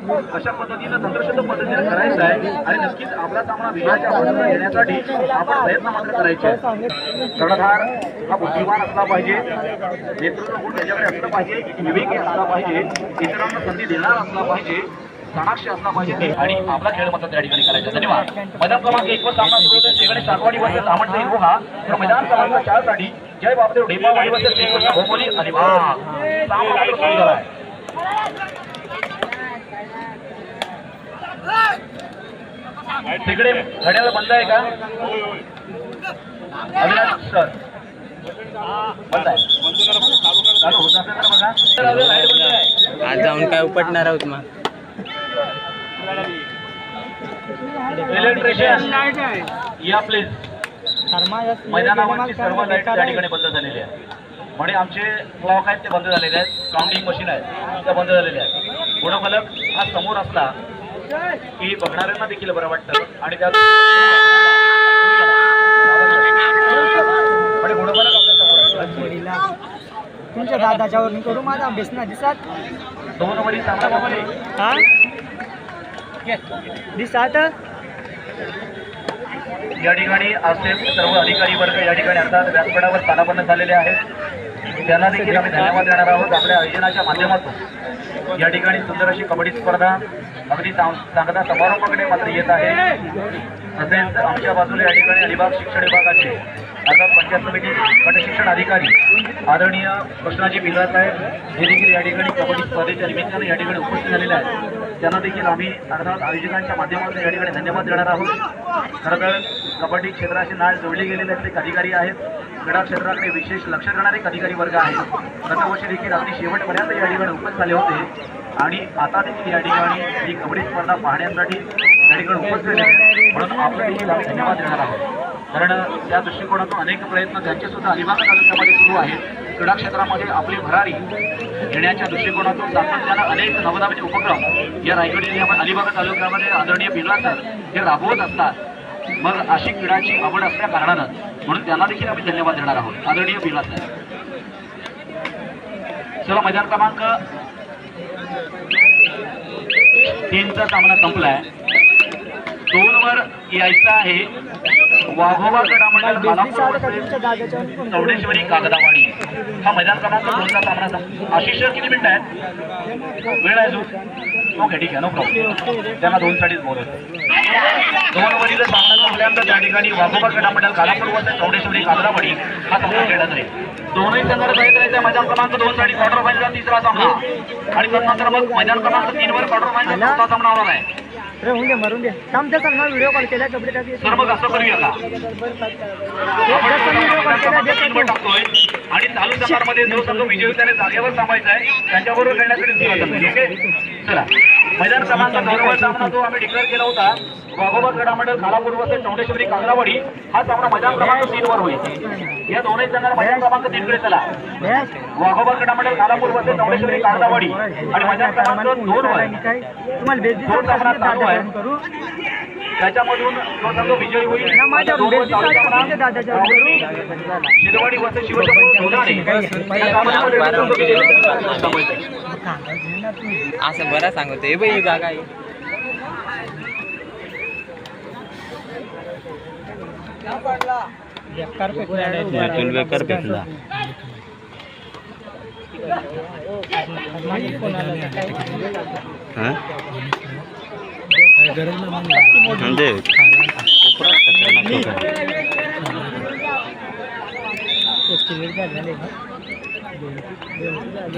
अशा पद्धतीनं तंत्रशुद्ध पद्धतीनं करायचं आहे आणि नक्कीच आपला सामना विजयाच्या बाजूला येण्यासाठी आपण प्रयत्न मात्र करायचे कर्णधार हा बुद्धिमान असला पाहिजे. नेतृत्व गुण त्याच्याकडे असलं पाहिजे. विवेकी असला पाहिजे. इतरांना संधी देणार असला पाहिजे. चाणाक्ष असला पाहिजे. आणि आपला खेळ मात्र त्या ठिकाणी करायचा धन्यवाद. मैदान क्रमांक एक वर सामना सुरू होतो शेगडे सातवाडी सामंत तर मैदान क्रमांक चारसाठी जय ढेपावाडी श्रीकृष्ण भोमोली आणि वा सामना सुरू तिकडे घड्याला बंद आहे का? अविनाश सर. बंद आहे. चालू होत असेल तर बघा. तर अजून लाइट बंद आहे. आज जाऊन काय उपटणार आहोत मग? इलेक्ट्रिशियन या प्लीज मैदानावरची सर्व लाइट त्या ठिकाणी बंद झालेली आहे म्हणे आमचे क्लॉक आहेत ते बंद झालेले आहेत. काउंटिंग मशीन आहेत. त्या बंद झालेल्या आहेत. गुणफलक हा समोर असला की बघणाऱ्यांना देखील बरं वाटतं. आणि असतं. तुमच्या दादाच्यावर मी करू माझा अभ्यास ना दिसात. दोन सामन्यामध्ये हा? दिसात? या ठिकाणी असे सर्व अधिकारी वर्ग या ठिकाणी अर्थात व्यासपीठावर स्थानापन्न झालेले आहेत. त्यांना देखील आम्ही धन्यवाद देणार आहोत. आपल्या आयोजनाच्या माध्यमातून. या ठिकाणी सुंदर अशी कबड्डी स्पर्धा अगदी चांग- चांगला समारोपाकडे मात्र येत आहे. तसेच आमच्या बाजूला या ठिकाणी अलिबाग शिक्षण विभागाचे अर्थात पंचायत समिती गटशिक्षण अधिकारी आदरणीय कृष्णाजी भिला साहेब हे देखील या ठिकाणी कबड्डी स्पर्धेच्या निमित्तानं या ठिकाणी उपस्थित झालेले आहेत. त्यांना देखील आम्ही अर्थात आयोजकांच्या माध्यमातून या ठिकाणी धन्यवाद देणार आहोत. खरं तर कबड्डी क्षेत्राशी नाळ जोडले गेलेले असे अधिकारी आहेत. क्रीडा क्षेत्राकडे विशेष लक्ष देणारे अधिकारी वर्ग आहेत. गतवर्षी देखील अगदी शेवटपर्यंत या ठिकाणी उपस्थित झाले होते. आणि आता देखील या ठिकाणी ही कबड्डी स्पर्धा पाहण्यासाठी त्या ठिकाणी उपस्थित झाले म्हणून आपलं देखील आम्ही धन्यवाद देणार आहोत. कारण त्या दृष्टिकोनातून अनेक प्रयत्न त्यांचे सुद्धा अलिबाग तालुक्यामध्ये सुरू आहेत. क्रीडा क्षेत्रामध्ये आपली भरारी घेण्याच्या दृष्टिकोनातून सातत्यानं अनेक नवनवीन उपक्रम या रायगड जिल्ह्यामध्ये अलिबाग तालुक्यामध्ये आदरणीय बिर्ला सर हे राबवत असतात. मग अशी क्रीडाची आवड असल्या कारणानं म्हणून त्यांना देखील आम्ही धन्यवाद देणार आहोत. आदरणीय बिर्ला सर. चला मैदान क्रमांक तीनचा सामना संपलाय. दोन वर यायचा आहे. वाघोबा फोन चौडेश्वरी कागदावाडी हा मैदान क्रमांक दोनचा सामना आशिष सर किती मिनिटं आहेत? वेळ आहे अजून? ओके ठीक आहे नो प्रॉब्लेम त्यांना दोन साठीच बोलत दोन वरील सामना संपल्यानंतर त्या ठिकाणी वाघोबा खालापूर व चौडेश्वरी कागदावाडी हा सामना खेळला जाईल दोनही संघाला जय करायचा मैदान क्रमांक दोन साठी क्वार्टर फायनलचा तिसरा सामना. आणि त्यानंतर मग मैदान क्रमांक तीन वर क्वार्टर फायनल चौथा सामना होणार आहे. अरे होऊन दे मरून दे. थांब त्या संघ व्हिडिओ कॉल केला कपडे टाकी तर मग असं करूया का? टाकतोय आणि चालू संघामध्ये जो संघ विजयी होईल त्याने जागेवर थांबायचा आहे त्यांच्याबरोबर खेळण्यासाठी सुरुवात करतोय. ओके चला. मैदान क्रमांक दोन सामना जो आम्ही डिक्लेअर केला होता वाघोबा गडामंडळ खालापूर वसे चौंडेश्वरी कांगरावाडी हा सामना मैदान क्रमांक तीन वर होईल. या दोन्ही संघाला मैदान क्रमांक तीन कडे चला. वाघोबा गडामंडळ खालापूर वसे चौंडेश्वरी कांगरावाडी आणि मैदान क्रमांक दोन वर. तुम्हाला दोन सामना चालू आहे. त्याच्यामधून जो संघ विजयी होईल. शिरवाडी. असं बरं सांगतो हे बाई जागा आहे. बेकार बेकार. हा? म्हणजे.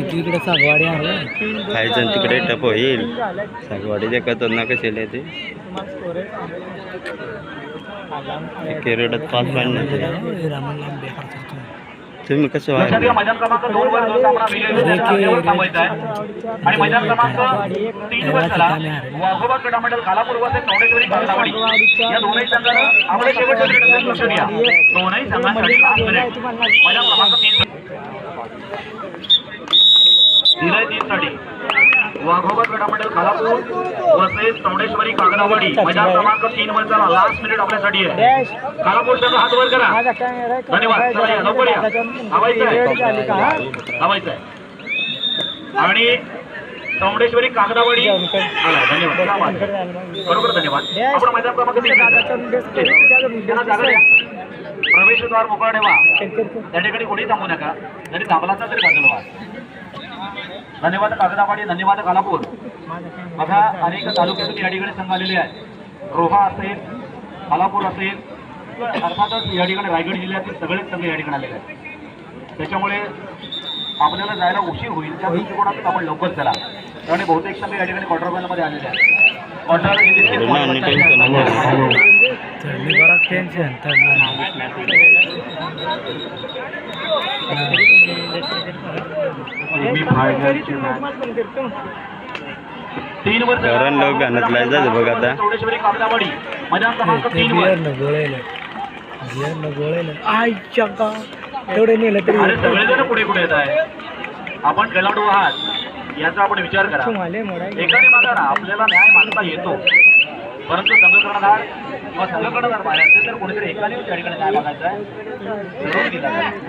तिकडे सागवाडी आहे. जण तिकडे टप होईल. सागवाडीचे खतरनाक केले ते? केरळात पाच नव्हते तुम्ही कसं वाढले मैदान क्रमांक दोन वर जो सामना विजयी होईल त्याने जागेवर थांबायचा आहे. आणि मैदान क्रमांक तीन वर चला वाघोबा गडामंडळ खालापूर वसे चौडेश्वरी कांदावाडी. या दोनही संघानं आपल्या शेवटच्या क्रीडा लक्ष द्या. दोनही संघांसाठी पाच मिनिट मैदान क्रमांक तीन दिलंय तीन साठी वाघोबा गटामंडल खालापूर वसेस चौडेश्वरी कागदावाडी. मैदान क्रमांक तीन वर चला लास्ट मिनिट आपल्यासाठी आहे. खालापूर संघ हात वर करा. धन्यवाद. चला या लवकर या. हवायचं आहे. हवायचं आहे. आणि चौंडेश्वरी कागदावाडी. आला, धन्यवाद. बरोबर धन्यवाद. आपण मैदान क्रमांक प्रवेशद्वार मोकळा ठेवा त्या ठिकाणी कोणी थांबू नका. जरी थांबला तरी बाजूला व्हा. धन्यवाद कागदावाडी धन्यवाद कालापूर. बघा अनेक तालुक्यातून या ठिकाणी संघ आलेले आहेत. रोहा असेल खालापूर असेल अर्थातच या ठिकाणी रायगड जिल्ह्यातील सगळेच संघ या ठिकाणी आलेले आहेत. त्याच्यामुळे आपल्याला जायला उशीर होईल त्या दृष्टिकोनातून आपण लवकर चला. त्यामुळे बहुतेक संघ या ठिकाणी क्वार्टरमध्ये आलेले आहेत. क्वार्टर चढली बराच टेन्शन तीन वर गौरण लोक घाणतलाय जायचं बघ आता. चौडेश्वरी कागदावाडी मैदान क्रमांक तीन वर बियर न गोळेल. बियर न गोळेल. आईच्या का एवढे नेलं तरी सगळेजण पुढे पुढे येत आहे आपण खेळाडू आहात. याचा आपण विचार करा. एकाने मागा ना आपल्याला न्याय मानता येतो. परंतु संघ कर्णधार किंवा संघ कर्णधार बाहेर असेल तर कोणीतरी एकाने त्या ठिकाणी आहे दिला जाईल.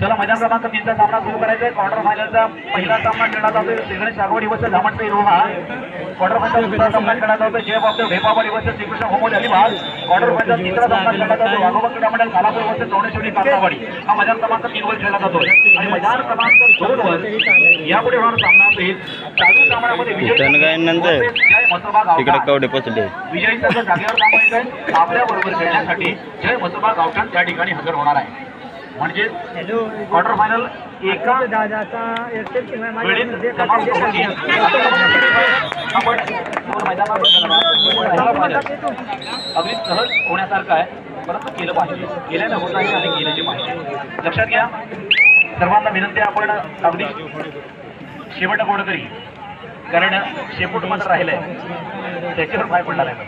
चला मैदान क्रमांक तीनचा सामना सुरू करायचा आहे क्वार्टर फायनलचा पहिला सामना खेळला जातोय. सेगणे सागवडी वर्ष धामणचा रोहा. क्वार्टर फायनल दुसरा सामना खेळला जातोय. जय बाबदेव भेपावाडी वर्ष श्रीकृष्ण होमोद अलिबाग. क्वार्टर फायनल तिसरा सामना खेळला जातोय. वाघोबा क्रीडा मंडळ कालापूर वर्ष चौडेश्वरी कांतावाडी. हा मैदान क्रमांक तीन वर खेळला जातोय. आणि मैदान क्रमांक दोन वर यापुढे होणार सामना असेल. चालू सामन्यामध्ये विजय तिकडे कवडे पोचले जागेवर थांबायचं आहे आपल्या बरोबर खेळण्यासाठी जय मसोबा गावठाण त्या ठिकाणी हजर होणार आहे. म्हणजे हॅलो क्वार्टर फायनल एका. आपण मैदानाला पाहिजे. अगदी सहज होण्यासारखं आहे. परंतु केलं पाहिजे. केल्यानं होत आहे आणि केल्याची पाहिजे. लक्षात घ्या. सर्वांना विनंती आपण अगदी शेवट गोडकरी कारण शेपूट मात्र राहिलंय. त्याच्यावर पाय पडणार आहे.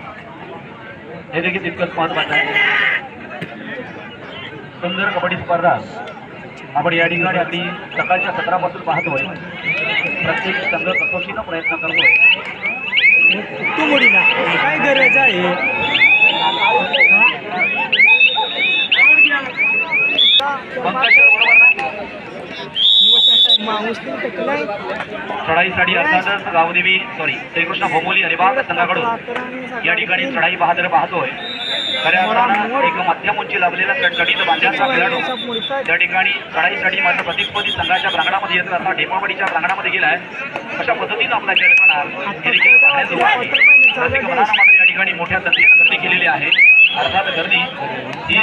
हे देखील तितकंच महत्वाचं आहे सुंदर कबड्डी स्पर्धा. आपण या ठिकाणी अगदी सकाळच्या सत्रापासून पाहतोय. प्रत्येक संघ कसोशीनं प्रयत्न करतोय. काय गरज आहे? बरोबर चढाई माणूस चढाईसाठी अर्थातच गावदेवी सॉरी श्रीकृष्ण भोमोली अलिबाग संघाकडून या ठिकाणी चढाई बहादर पाहतोय. खऱ्या अर्थानं एक मध्यम उंची लाभलेला चटचटीत बांधण्याचा खेळाडू त्या ठिकाणी चढाईसाठी मात्र प्रतिस्पर्धी संघाच्या प्रांगणामध्ये येत असताना ढेपावाडीच्या प्रांगणामध्ये गेलाय. अशा पद्धतीनं आपला खेळ करणार मात्र या ठिकाणी मोठ्या संख्येनं गर्दी केलेली आहे. अर्थात गर्दी ही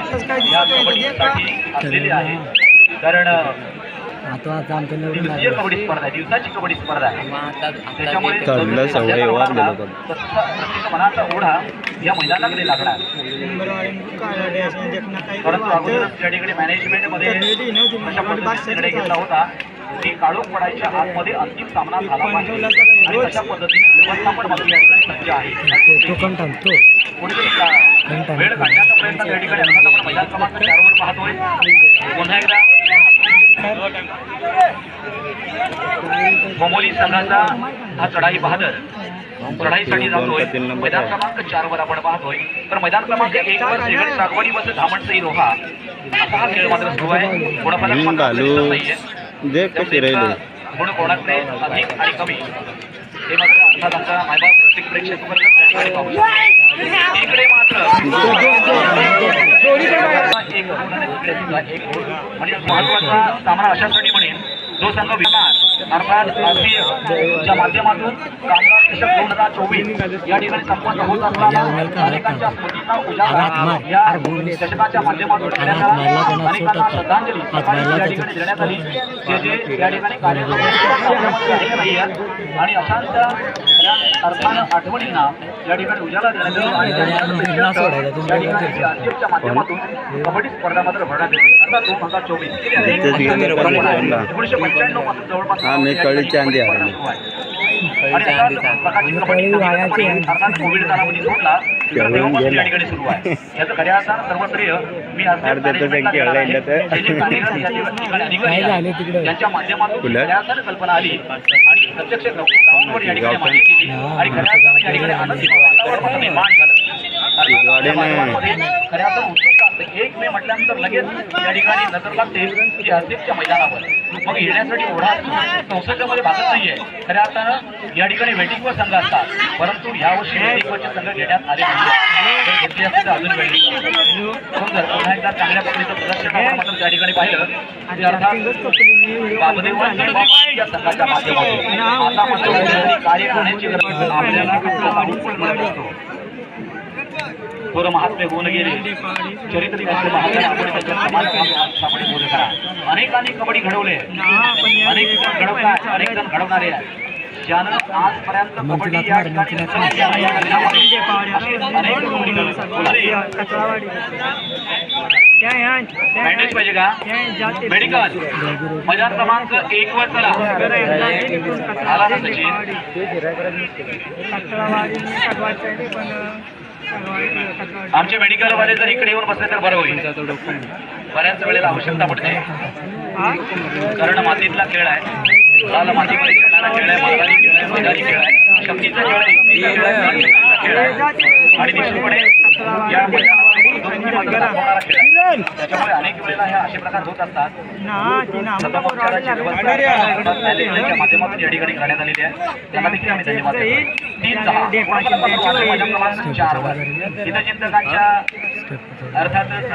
या कबड्डीसाठी असलेली आहे. कारण आता आता आमचं निवडून दिवसीय कबड्डी स्पर्धा आहे दिवसाची कबड्डी स्पर्धा आहे. त्याच्यामुळे चढलं सवय वाढलेलं बघ. प्रत्येक मनाचा ओढा या मैदानाकडे लागणार परंतु अगोदरच या ठिकाणी मॅनेजमेंटमध्ये अशा पद्धतीने निर्णय घेतला होता. की काळोख पडायच्या आतमध्ये अंतिम सामना झाला पाहिजे. आणि अशा पद्धतीने व्यवस्थापन मात्र या ठिकाणी सज्ज आहे. तो पण थांबतो कोणीतरी का- वेळ काढण्याचा प्रयत्न त्या ठिकाणी अर्थात आपण मैदान क्रमांक चारवर पाहतोय. पुन्हा एकदा मोमोली संघाचा हा चढाई बहादर चढाईसाठी जातोय मैदान. क्रमांक चार वर आपण पाहतोय तर मैदान क्रमांक एक वर शेगड सागवाडी वस धामणसई रोहा असा हा खेळ मात्र सुरू आहे. दिसत नाहीये. गुण कोणाकडे अधिक आणि कमी हे मात्र अर्थात आमचा मायबाप प्रेक्षक शकतो. इकडे मात्र एक. म्हणजे महत्त्वाचा सामना अशासाठी म्हणेन जो संघ विकास अर्थात आरपीएफच्या माध्यमातून कामगार चषक दोन हजार चोवीस या ठिकाणी संपन्न होत असताना अनेकांच्या स्मृतींना उजाळा या चषकाच्या माध्यमातून करण्यात आला. अनेकांना श्रद्धांजली या ठिकाणी देण्यात आली. जे जे या ठिकाणी कार्यक्रम नाही आहेत. आणि अशांच्या अर्थानं आठवणींना या ठिकाणी उजाळा देण्यात येतो आणि या ठिकाणी आरपीएफच्या माध्यमातून कबड्डी स्पर्धा मात्र भरण्यात येते. आता दोन हजार चोवीस. एकोणीसशे पंच्याण्णवपासून जवळपास हा, मी कळीची अंडी खऱ्या तर. खऱ्या खऱ्या नाही. खऱ्या उत्सुकता असते. एक मे म्हटल्यानंतर लगेच या ठिकाणी नजर लागते की हरदीपच्या मैदानावर मग येण्यासाठी ओढा. संसर्गामध्ये भागत नाहीये. खऱ्या अर्थानं या ठिकाणी वेटिंग वर संघ असतात. परंतु यावर्षी वेटिंग वरचे संघ घेण्यात आले नाही. अजून पुन्हा एकदा चांगल्या पद्धतीचं प्रदर्शन आपण मात्र त्या ठिकाणी पाहिलं. तर अर्थात वामदेव आणि बाबा या संघाच्या माध्यमातून. आता मात्र कुठेतरी कार्य करण्याची गरज आपल्याला जाणून पण मिळत असतो. थोर महात्मे होऊन गेले. चरित्र त्याचे महात्मे आपण त्याच्या समाज सामने बोध करा अनेकांनी कबड्डी घडवले. अनेक जण घडवतात अनेक जण घडवणारे ज्यानं आजपर्यंत कबड्डी या ठिकाणी. बँडेज पाहिजे का? मेडिकल मैदान क्रमांक एक वर चला. आला ना सचिन? आमचे मेडिकल वाले जर इकडे येऊन बसले तर बरं होईल. बऱ्याच वेळेला आवश्यकता पडते. कारण मातीतला खेळ आहे. लाल मातीमध्ये खेळणारा खेळ आहे माघारी खेळ आहे मैदानी खेळ आहे शक्तीचा खेळ आहे खेळ आहे. आणि निश्चितपणे या त्याच्यामुळे अनेक वेळेला हे असे प्रकार होत असतात. सदमोपचाराची व्यवस्था मॅनेजमेंटच्या माध्यमातून या ठिकाणी करण्यात आलेली आहे. त्यांना देखील आम्ही धन्यवाद देतो. तीन दहा कोणाचा माझ्या क्रमांक चार वर. हितचिंतकांच्या अर्थातच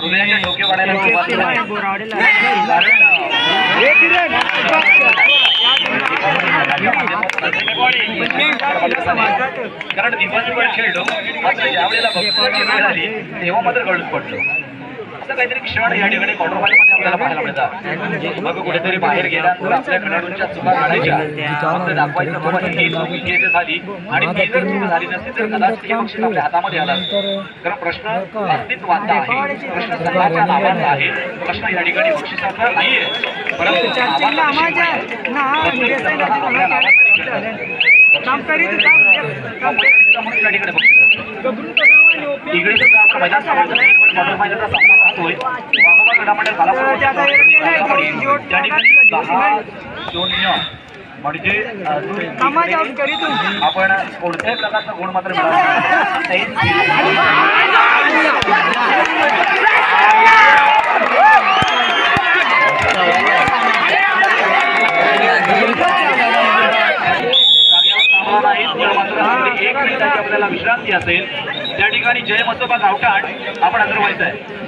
हृदयाच्या डोके वाढायला सुरुवात. कारण दिवसभर खेळलो मात्र ज्या वेळेला बक्षिसाची वेळ आली तेव्हा मात्र गळून पडलो असं काहीतरी क्षण या ठिकाणी क्वार्टरमध्ये आपल्याला पाहायला मिळतात. मग कुठेतरी बाहेर गेल्यानंतर आपल्या खेळाडूंच्या चुका काढायच्या. दाखवायचं बाबा ही चूक इथे झाली आणि ती जर चूक झाली नसती तर कदाचित हे बक्षीस आपल्या हातामध्ये आलं. कारण प्रश्न अस्तित्वाचा आहे. प्रश्न संघाच्या नावाचा आहे. प्रश्न या ठिकाणी बक्षिसाचा नाहीये. परंतु आहे. काम करीत काम या ठिकाणी बक्षीस. इकडे सुद्धा आपण मैदान सामना पाहतोय वाघोबा गटामध्ये कालापूर त्याचा एक नाही, कबड्डी. जोड- त्या ठिकाणी दहा शून्य म्हणजे अ, जो एक कामाच्या आऊट करीत आपण कोणत्याही प्रकारचा गुण मात्र मिळाला नाही. जागेवर थांबला नाहीत, तर मात्र अगदी एक मिनिटाची आपल्याला विश्रांती असेल त्या ठिकाणी जय मसोबा गावठाण आपण हजर व्हायचं आहे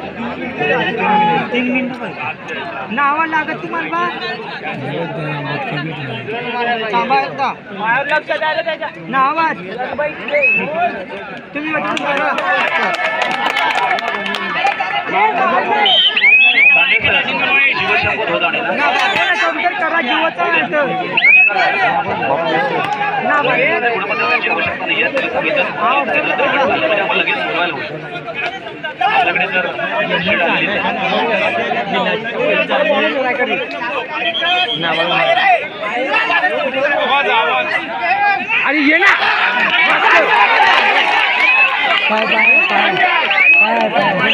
तीन मिनिट नावा लागत तुम्हाला बा थांबा एकदा नावात तुम्ही वाटून बघा. शिवशंभू धोदाणे ना नावाला कबूतर करा जीवाचा. ना बाई. आपल्याकडे जर आलेली आहे. आणि ये ना पाय पाय पाय पाय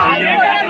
त्याच्या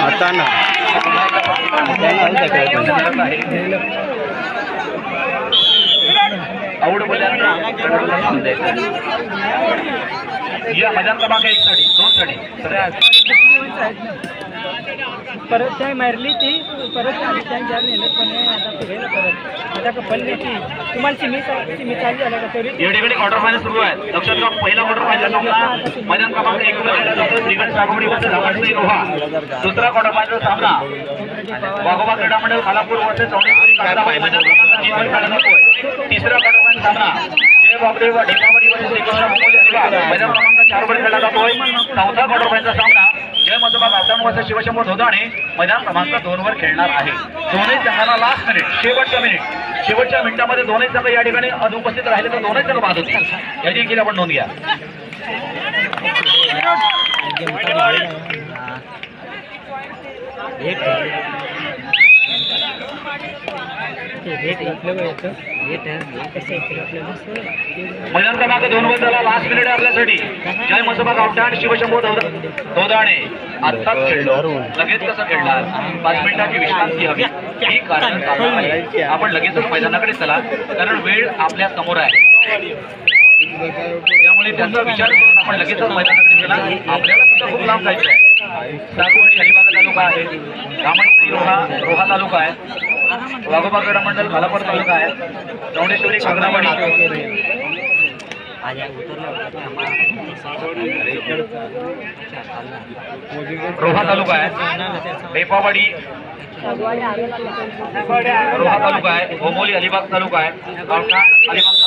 आता ना. आवड बोलल्यानंतर या मैदान क्रमांक एक साडी दोन साठी परत काय मारली ती परत आली त्या ज्या नेलं पण आता फिरेल परत. आता कपल न्यायची तुम्हाला सिमी सिमी चालू झालं का तरी या ठिकाणी क्वार्टर फायनल सुरू आहे. लक्षात घ्या पहिला क्वार्टर फायनल सामना मैदान क्रमांक एक जातो. श्रीगडमध्ये धावडसिंग रोहा दुसरा क्वार्टर फायनल सामना वाघोबा क्रीडा मंडळ खालापूरमध्ये चौंडेश्वरी कागदाबाई मैदान क्रमांक तिसरा क्वार्टर फायनल सामना जय बाबडे व ढेकावाडी मध्ये श्रीकृष्ण विभाग मैदान क्रमांक चार वर खेळला जातोय. चौथा क्वार्टर फायनल सामना खेळ मजोबा गावठाण शिवशंभर धोदाणे मैदान क्रमांक दोनवर खेळणार आहे. दोन्ही संघांना लास्ट मिनिट शेवटच्या मिनिट शेवटच्या मिनिटामध्ये दोन्ही संघ या ठिकाणी अनुपस्थित राहिले तर दोन्ही संघ बाद होतील याची देखील आपण नोंद घ्या. मैदान क्रमांक दोन वर झाला लास्ट मिनिट आपल्यासाठी. जय मसोबा गावठाण शिवशंभू धोद- धोदाणे. आत्ताच खेळलो लगेच कसं खेळणार? पाच मिनिटाची विश्रांती हवी. ही कारण आपण लगेचच मैदानाकडे चला. कारण वेळ आपल्यासमोर आहे. त्यामुळे त्यांचा विचार करून आपण लगेचच मैदानाकडे चला. आपल्याला सुद्धा खूप लांब जायचं आहे. सागवडी अलिबाग तालुका आहे रोहा रोहा तालुका आहे. वाघोबा क्रीडा मंडळ खालापूर तालुका आहे. चौंडेश्वरी कागदावाडी रोहा तालुका आहे. बेपावाडी रोहा तालुका आहे. भोमोली अलिबाग तालुका आहे. अलिबाग